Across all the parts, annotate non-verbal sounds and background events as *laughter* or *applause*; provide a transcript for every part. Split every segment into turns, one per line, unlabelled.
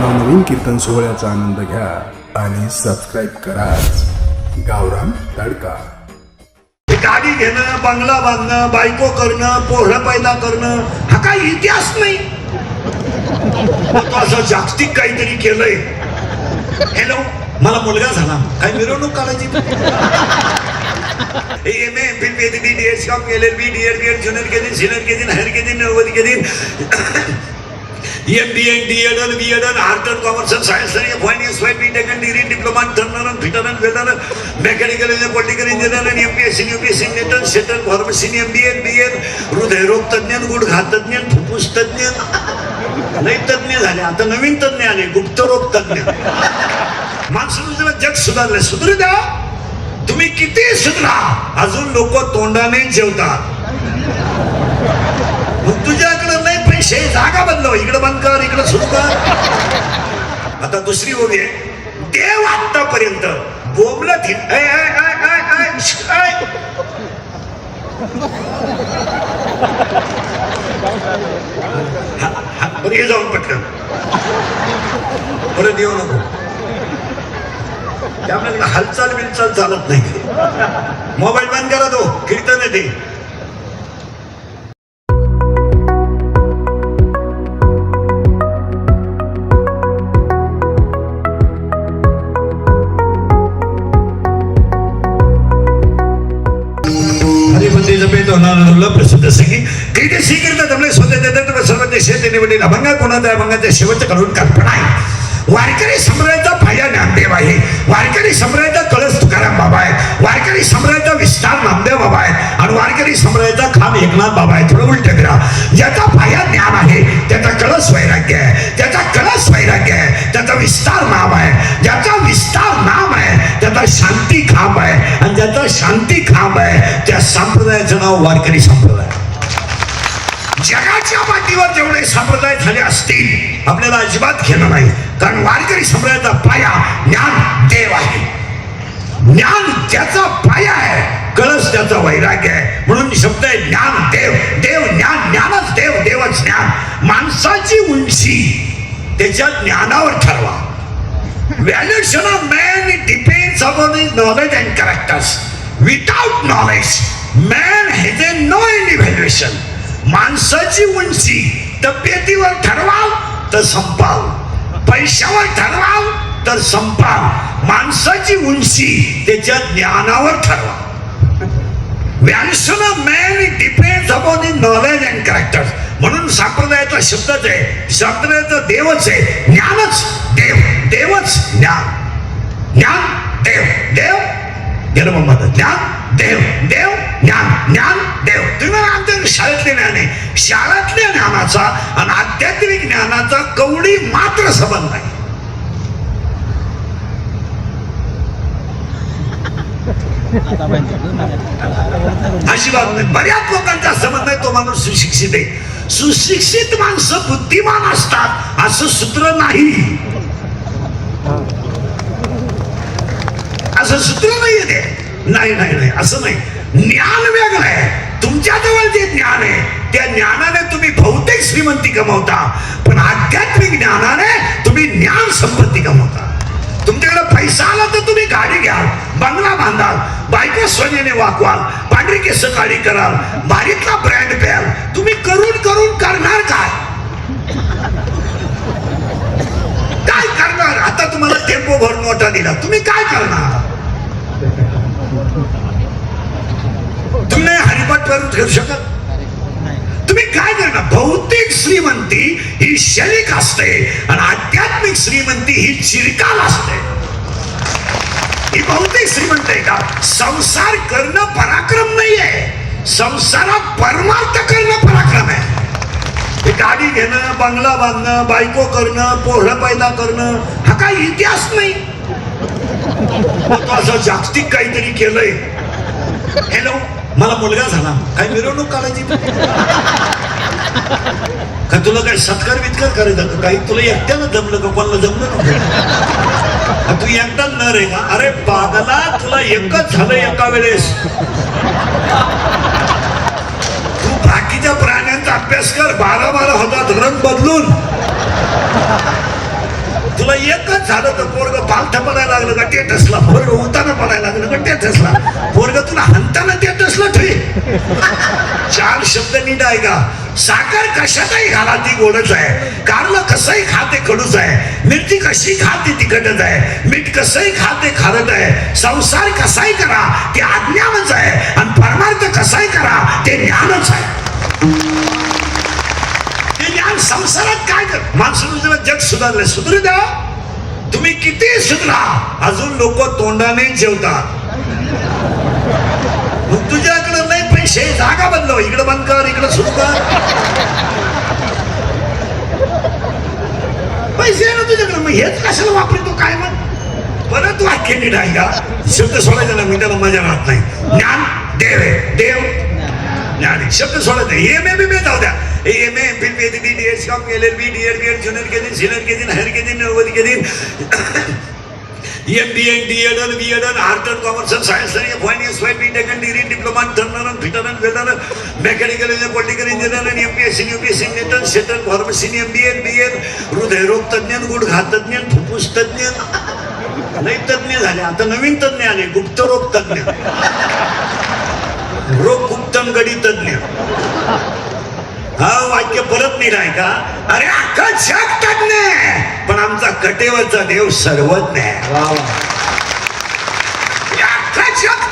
नवनवीन कीर्तन सोहळ्याचा आनंद घ्या आणि सबस्क्राईब करा. गावरान तडका.
गाडी घेणं बंगला बांधणं बायको करणं पोरं पैदा करणं हा काही इतिहास नाही. असं जागतिक काहीतरी केलंय. हॅलो मला मुलगा झाला. काय मिरवणूक काढायची? M A M Phil P B D S com L L B D Ed B Ed junior केली सिनियर केली हायर केली नव्वद केली M B Ed D Ed B Ed art and commerce and science आणि finance Y B taken degree diploma turner fitter and welder mechanical political engineer आणि M P S C U P S C natal settle pharmacy M B Ed B Ed हृदयरोग तज्ञ गुडघा तज्ज्ञ फुफ्फुस तज्ज्ञ लई तज्ज्ञ झाले. आता नवीन तज्ज्ञ आले. गुप्तरोग तज्ज्ञ माणसाचं जग सुधारलं सुधरू द्या तुम्ही किती सुधरा? अजून लोक तोंडाने जेवतात. मग तुझ्याकडे विषय जागा बदलव. इकडं बंद कर इकडं सुरू कर. आता दुसरी ओवी आहे. देव आतापर्यंत बोबलत हा, हे जाऊन पटकन. परत येऊ नको. त्यामुळे हालचाल बिलचाल चालत नाही. मोबाईल बंद करा तो कीर्तन येते. पैसे देणे म्हणजे वडील अभंगा कोणाचा अभंगाच्या शेवटच्या करून कल्पना आहे. वारकरी सम्राटचा फाया नामदेव आहे. वारकरी सम्राटचा कळस तुकाराम बाबा आहे. वारकरी सम्राटचा विस्तार नामदेव बाबा आहे. आणि वारकरी सम्राटचा खान एकनाथ बाबा आहे. थोडं उलट करा. ज्याचा फाया ज्ञान आहे त्याचा कळस वैराग्य आहे. त्याचा कळस वैराग्य आहे. त्याचा विस्तार नाम आहे. ज्याचा विस्तार नाम आहे त्याचा शांती खांब आहे. आणि ज्याचा शांती खांब आहे त्या संप्रदायाचं नाव वारकरी संप्रदाय जगाच्या पाठीवर जेवढे संप्रदाय झाले असतील आपल्याला अजिबात घेणं नाही. कारण वारकरी संप्रदायाचा पाया ज्ञान देव आहे. ज्ञान त्याचा पाया आहे कळस त्याचा वैराग्य आहे. म्हणून शब्द आहे ज्ञान देव. देव ज्ञान ज्ञानच देव देवच ज्ञान. माणसाची उंची त्याच्या ज्ञानावर ठरवा. Valuation of man depends upon is knowledge and characters without knowledge man has a no any valuation. माणसाची उंची तब्येतीवर ठरवाव तर संपाव. पैशावर ठरवाव तर संपाव. माणसाची उंची त्याच्या ज्ञानावर ठरवा valuation man it depend upon in knowledge and character म्हणून संप्रदायाचा शब्दच आहे. संप्रदायाचा देवच आहे. ज्ञानच देव. देवच ज्ञान. ज्ञान देव. देव गेलं मग माझं ज्ञान देव. देव ज्ञान ज्ञान देव. तुम्ही आमच्या शाळेतले ज्ञान आहे. शाळेतल्या ज्ञानाचा आणि आध्यात्मिक ज्ञानाचा कवडी मात्र संबंध नाही अशी बाब नाही. बऱ्याच लोकांचा संबंध आहे तो माणूस सुशिक्षित आहे. सुशिक्षित माणसं बुद्धिमान असतात असं सूत्र नाही. असं सूत्र नाहीये ते. नाही नाही नाही असं नाही. ज्ञान वेगळं आहे. तुमच्या जवळ जे ज्ञान आहे त्या ज्ञानाने तुम्ही भौतिक श्रीमंती कमवता पण आध्यात्मिक ज्ञानाने तुम्ही ज्ञान संपत्ती कमवता तुमच्याकडे पैसा आला तर तुम्ही गाडी घ्याल बंगला बांधाल बायको सोन्याने वाकवाल पांढरी केस काळी कराल भारीतला ब्रँड प्याल. तुम्ही करून करून करणार काय? काय करणार? आता तुम्हाला टेम्पो भर मोठा दिला. तुम्ही काय करणार तुम्ही करून ठेवू शकत? तुम्ही काय करणार? भौतिक श्रीमंती ही शरीक असते आणि आध्यात्मिक श्रीमंती ही चिरकाल असते. ही भौतिक श्रीमंत आहे का? संसार करणं पराक्रम नाहीये. संसारात परमार्थ करणं पराक्रम आहे. हे गाडी घेणं बंगला बांधणं बायको करणं पोरं पैदा करणं हा काही इतिहास नाही. असं जागतिक काहीतरी केलंय. हॅलो मला मुलगा झाला. काय मिरवणूक काढायची? का तुला काय सत्कार वित्कार करायचा का? काही तुला एकट्यानं जमलं का? कोणाला जमलं नव्हतं तू एकटाच न रे का अरे पागला तुला एकच झालं एका वेळेस. तू बाकीच्या प्राण्यांचा अभ्यास कर. बारा बारा होतात रंग बदलून. तुला एकच झालं तर पोरग पालथ पडायला लागलं का? टेटसला. पोरग उताना पडायला लागलं का? टेटसला. पोरग तुला हंताना टेटसला ठेवी चार शब्द नीट आहे का साखर कशातही घाला ती गोडच आहे. कारलं कसंही खाते कडूच आहे. मिरची कशी खाते तिखटच आहे. मीठ कसंही खाते खारट आहे. संसार कसाही करा ते अज्ञानच आहे. आणि परमार्थ कसाही करा ते ज्ञानच आहे. संसारात काय कर? माणसं जग सुधारलं सुधरू द्या. तुम्ही किती सुधरा? अजून लोक तोंडाने जेवतात. मग तुझ्याकडे नाही पैसे जागा बदलव. इकडे बंद कर इकडे सुरू कर. पैसे ना तुझ्याकडे? मग हेच कशाला वापरतो? काय मग? परत वाक्य नीट का? शब्द सोडायचा ना मी त्याला मजा राहत नाही. ज्ञान देव. आहे देव ज्ञान. शब्द सोडायचा एम ए बी जाऊ द्या. M A M Phil B D D S com L L B D Ed B Ed junior के दिन सिनियर केली हायर के दिन नव्वद M B N D Ed B Ed art and commerce and science आणि S Y B tech degree diploma turner fitter and welder mechanical political engineer and M P S C U P S C नेटन Satan pharmacy M B N B Ed हृदयरोग तज्ञ गुडघा तज्ञ फुफ्फुस तज्ञ लई तज्ञ झाले. आता नवीन तज्ञ आले. गुप्तरोग तज्ञ. रोग गुप्तम गडी तज्ञ. हा वाक्य परत निघाय का? अरे अख्खा जग तज्ञ. पण आमचा कटेवरचा देव सर्वज्ञ आहे.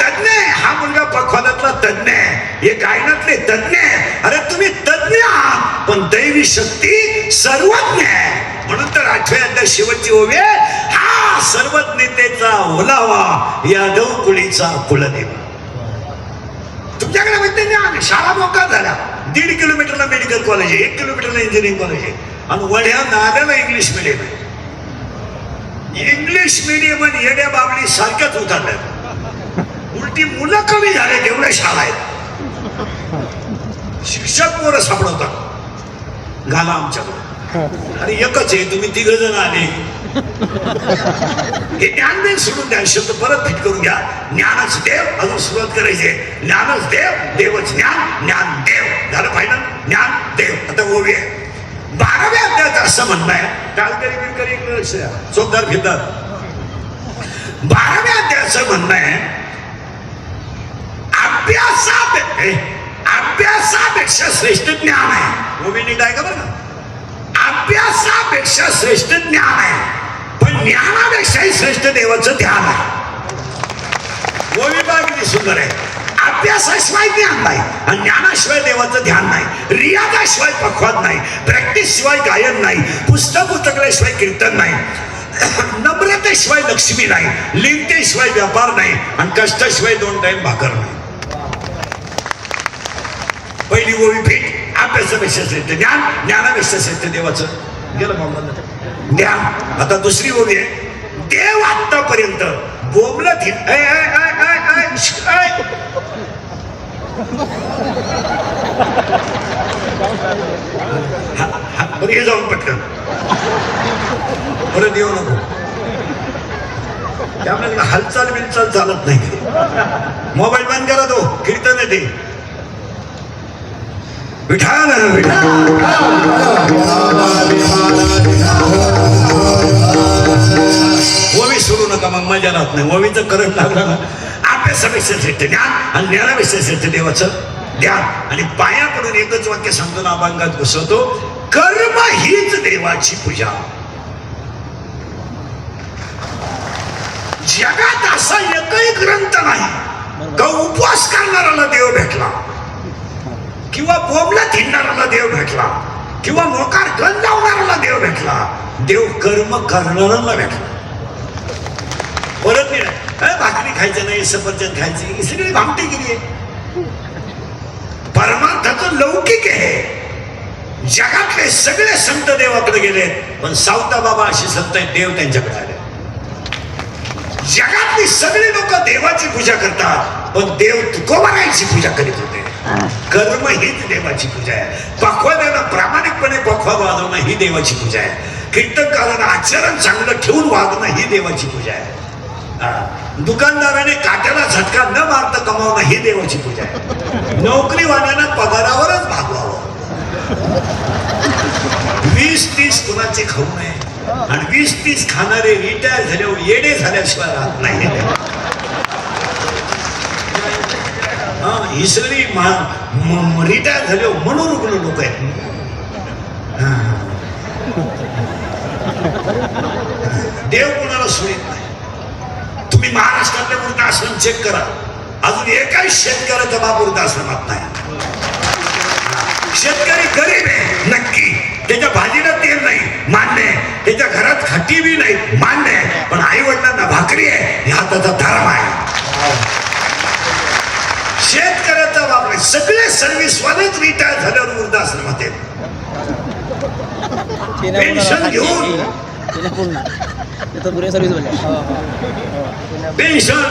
तज्ञ. हा मुलगा पखवादातला तज्ञ हे गायनातले तज्ञ अरे तुम्ही तज्ञ आहात पण दैवी शक्ती सर्वज्ञ आहे. म्हणून तर आठव्या शेवटची ओवी हा सर्वज्ञतेचा ओलावा यादव कुळीचा कुलदेव. तुमच्याकडे माहिती ज्ञान शाळा मोका झाल्या दीड किलोमीटरला मेडिकल कॉलेज आहे एक किलोमीटरला इंजिनिअरिंग कॉलेज आहे. आणि वड्या नाल्याला इंग्लिश मिडियम आहे. इंग्लिश मिडियम आणि येड्या बाबळी सारख्याच उतरल्या उलटी मुलं कमी झाले एवढ्या शाळा आहेत. शिक्षक पोरं सापडवतात. घाला आमच्याकडे अरे एकच आहे तुम्ही तिघ जण आले हे ज्ञान नाही सोडून द्या शब्द परत फिट करून घ्या ज्ञानच देव अजून सुरुवात करायची ज्ञानच देव देवच ज्ञान ज्ञान देव। झालं फायनल ज्ञान देव। आता ओवी आहे बाराव्या अध्यायात असं म्हणणं आहे। टालकरी बिलकरी इकडे चोपदार फिरतात बाराव्या अध्यायाचं म्हणणं आहे अभ्यासात अभ्यासापेक्षा श्रेष्ठ ज्ञान आहे. ओवी नीट आहे का बरं? अभ्यासापेक्षा श्रेष्ठ ज्ञान आहे. ज्ञानापेक्षाही श्रेष्ठ देवाचं ध्यान आहे. गोविंदा किती सुंदर आहे. अभ्यासाशिवाय ज्ञान नाही आणि ज्ञानाशिवाय देवाचं ध्यान नाही. रियाजाशिवाय पखवाद नाही. प्रॅक्टिस शिवाय गायन नाही. पुस्तक उतरल्याशिवाय कीर्तन नाही. *clears throat* नम्रतेशिवाय लक्ष्मी नाही. लिंगतेशिवाय व्यापार नाही. आणि कष्टाशिवाय दोन टाइम भाकर नाही. पहिली गोळी फिट अभ्यासापेक्षा श्रेष्ठ ज्ञान ज्ञानापेक्षा श्रेष्ठ देवाचं. गेलं बाबा द्या आता दुसरी गोवी आहे. देव आतापर्यंत बोबलत हा, हा, हे जाऊन पटकन. परत येऊ नको. त्यामुळे हालचाल बिलचाल चालत नाही. मोबाईल बंद करा तो कीर्तन येते विठाल विठाल ओवी सोडू नका मग मजा राहत नाही. ओवीचं करंट लागला ना. अभ्यासापेक्षा श्रेष्ठ ज्ञान आणि ज्ञानापेक्षा श्रेष्ठ देवाचं ज्ञान आणि पायाकडून एकच वाक्य सांगतो ना अभंगात घुसवतो कर्म हीच देवाची पूजा. जगात असा एकही ग्रंथ नाही. का उपवास करणाऱ्याला देव भेटला? किंवा बोबला हिंडणाऱ्याला देव भेटला किंवा मोकार गण लावणाऱ्याला देव भेटला देव कर्म करणाऱ्याला भेटला. परत भाकरी खायचं नाही सफरचंद खायचं ही सगळी भामटी गेली परमार्थाचं लौकिक आहे. जगातले सगळे संत देवाकडे गेले पण सावता बाबा असे संत आहेत देव त्यांच्याकडे आले जगातली सगळी लोक देवाची पूजा करतात पण देव तुकोबारायची पूजा करीत होते. कर्म हीच देवाची पूजा आहे. पखवाद्याला प्रामाणिकपणे पखवा वाजवणं ही देवाची पूजा आहे. कीर्तनकारानं आचरण चांगलं ठेवून वागणं ही देवाची पूजा आहे. दुकानदाराने काट्याला झटका न मारता कमावणं ही देवाची पूजा आहे. नोकरीवाल्यानं पगारावरच भागवावं. वीस तीस कुणाचे खाऊ नये. आणि वीस तीस खाणारे रिटायर झाल्यावर येडे झाल्याशिवाय राहत नाही. हो, हा ही सगळी रिटायर झाले मनोरुग्ण लोक आहेत. देव कोणाला सोडित नाही. तुम्ही महाराष्ट्रातल्या वृद्धाश्रम चेक करा. अजून एकाही शेतकऱ्याचा बाप वृद्धाश्रमात नाही. शेतकरी सर्व्हिसवालेच रिटायर झाल्यावर वृद्धाश्रमात आहेत पेन्शन घेऊन.
सर्विस बोलले.
पेन्शन.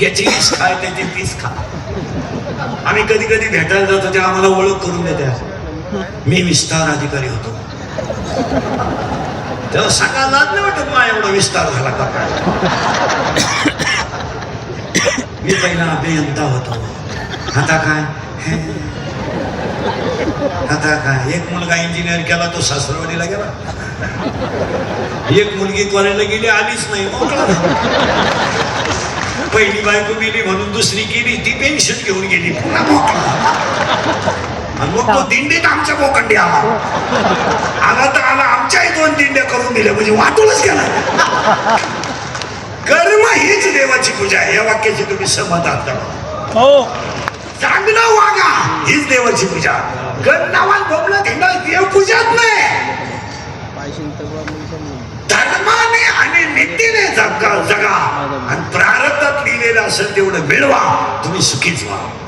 याची वीस खा त्याची तीस खा. आम्ही कधी कधी भेटायला जातो तेव्हा आम्हाला ओळख करून देत्या मी विस्तार अधिकारी होतो. तेव्हा सांगायला लाज नाही वाटत मा एवढा विस्तार झाला का काय? मी पहिला अभियंता होतो. आता काय आता काय एक मुलगा इंजिनियर केला तो सासरवाडीला गेला. एक मुलगी कॉलेजला गेली आलीच नाही. मोकळा पहिली बायको गेली म्हणून दुसरी गेली ती पेन्शन घेऊन गेली. पुन्हा मोकळा मग तो दिंडीत आमच्या बोकंडी आला आला तर आला आमच्याही दोन दिंड्या करून दिल्या म्हणजे वाटूनच गेला. कर्म हीच देवाची पूजा आहे. या वाक्याची तुम्ही सहमत आहात
हो.
चांगलं वागा. हीच देवाची पूजा. गणनावाल बोबला त्यांना देव पूजाच नाही. धर्माने आणि नीतीने जगा जगा. आणि प्रारब्धात लिहिलेलं असेल तेवढं मिळवा. तुम्ही सुखीच व्हा.